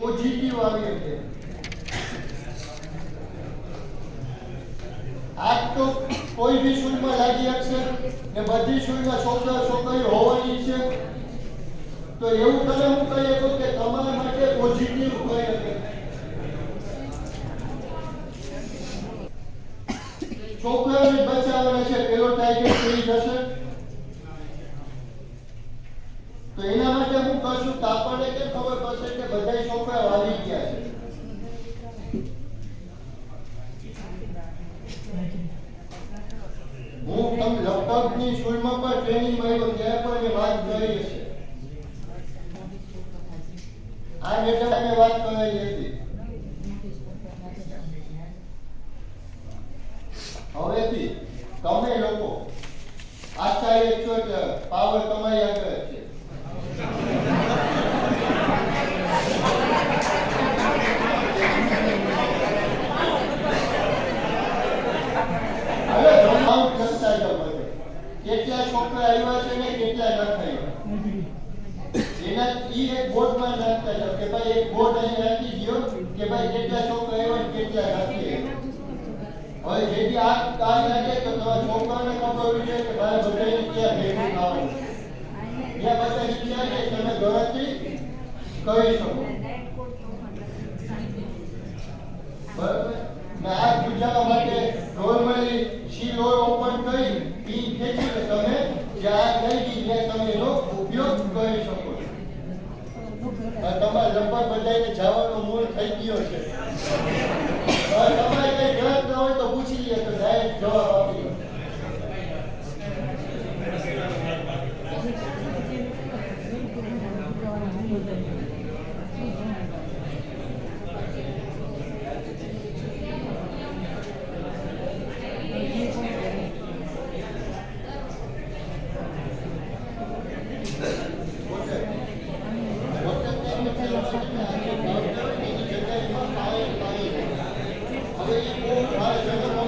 Positive આવી શકે આજ તો કોઈ બી સ્કૂલમાં લાગી શકશે ને બધી સ્કૂલમાં છોકરા છોકરીઓ હોવાની છે તો એવું તમે હું કહી શકું કે તમારા માટે પોઝિટિવ કહી શકે છોકરાઓને બચાવવાના છે પેલો ટાઈગર થઈ જશે તો એના માટે હું કરશું તો આપણને કેમ ખબર પડશે કે બધા છોકરા વાલી ગયા છે? હું તમને લગભગની સ્કૂલમાં પણ ટ્રેનિંગ મળ્યો ત્યારે પણ એ વાત કરી હશે. આ બેટા મેં વાત કરેલી હતી. હવેથી તમે લોકો આચાર્ય છો કે પાવર તમારી આગળ જ છે હવે કાઉન્ટ કરતા જાઓ બધે. કેટલા છોકરા આવ્યા છે ને કેટલા નથી આવ્યા એના ઈ એક બોર્ડમાં નાખતા જાઓ કે ભાઈ એક બોર્ડ અહીં રાખી દો કે ભાઈ કેટલા છોકરા આવ્યા કેટલા નથી હવે જેથી આ કાલ લાગે તો તમારા છોકરાને ખબર હોવી જોઈએ કે ભાઈ બધાને ક્યાં ભેગું થવાનું. ત્યાં બધા વિચારે તમે ઘરેથી કહી શકો. બરાબર? આ પૂજાવા માટે નોર્મલી સી ઓપન કરી તમે જ્યાં તમે એનો ઉપયોગ કરી શકો છો આ તમારે લગભગ બધાને જવાનો મૂળ થઈ ગયો છે તમારે કઈ ગલત ન હોય તો પૂછી લઈએ તો ડાયરેક્ટ જવાબ આપી Thank. Thank you.